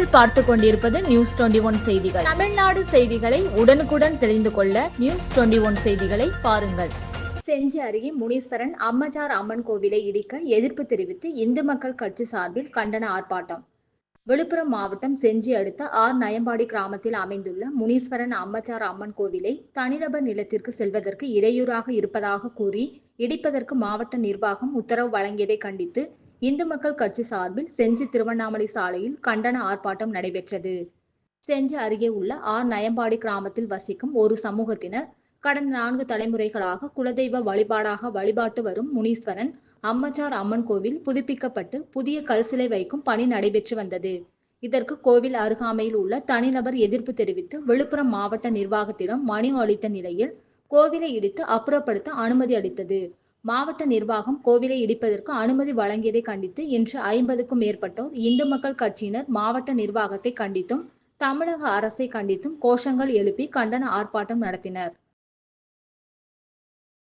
நீங்கள் பார்த்து கொண்டிருப்பது நியூஸ் டுவெண்டி ஒன் செய்திகள். தமிழ்நாடு செய்திகளை உடனுக்குடன் தெரிந்து கொள்ள நியூஸ் டுவெண்டி ஒன் செய்திகளை பாருங்கள். செஞ்சி அருகே முனீஸ்வரன் அம்மஜார் அம்மன் கோவிலை இடிக்க எதிர்ப்பு தெரிவித்து இந்து மக்கள் கட்சி சார்பில் கண்டன ஆர்ப்பாட்டம். விழுப்புரம் மாவட்டம் செஞ்சி அடுத்த ஆர் நயம்பாடி கிராமத்தில் அமைந்துள்ள முனீஸ்வரன் அம்மச்சார் அம்மன் கோவிலை தனிநபர் நிலத்திற்கு செல்வதற்கு இடையூறாக இருப்பதாக கூறி இடிப்பதற்கு மாவட்ட நிர்வாகம் உத்தரவு வழங்கியதை கண்டித்து இந்து மக்கள் கட்சி சார்பில் செஞ்சி திருவண்ணாமலை சாலையில் கண்டன ஆர்ப்பாட்டம் நடைபெற்றது. செஞ்சி அருகே உள்ள ஆர். நயம்பாடி கிராமத்தில் வசிக்கும் ஒரு சமூகத்தினர் கடந்த நான்கு தலைமுறைகளாக குலதெய்வ வழிபாடாக வழிபாட்டு வரும் முனீஸ்வரன் அம்மச்சார் அம்மன் கோவில் புதுப்பிக்கப்பட்டு புதிய கல்சிலை வைக்கும் பணி நடைபெற்று வந்தது. இதற்கு கோவில் அருகாமையில் உள்ள தனிநபர் எதிர்ப்பு தெரிவித்து விழுப்புரம் மாவட்ட நிர்வாகத்திடம் மனு அளித்த நிலையில் கோவிலை இடித்து அப்புறப்படுத்த அனுமதி அளித்தது. மாவட்ட நிர்வாகம் கோவிலை இடிப்பதற்கு அனுமதி வழங்கியதை கண்டித்து இன்று ஐம்பதுக்கும் மேற்பட்டோர் இந்து மக்கள் கட்சியினர் மாவட்ட நிர்வாகத்தை கண்டித்தும் தமிழக அரசை கண்டித்தும் கோஷங்கள் எழுப்பி கண்டன ஆர்ப்பாட்டம் நடத்தினர்.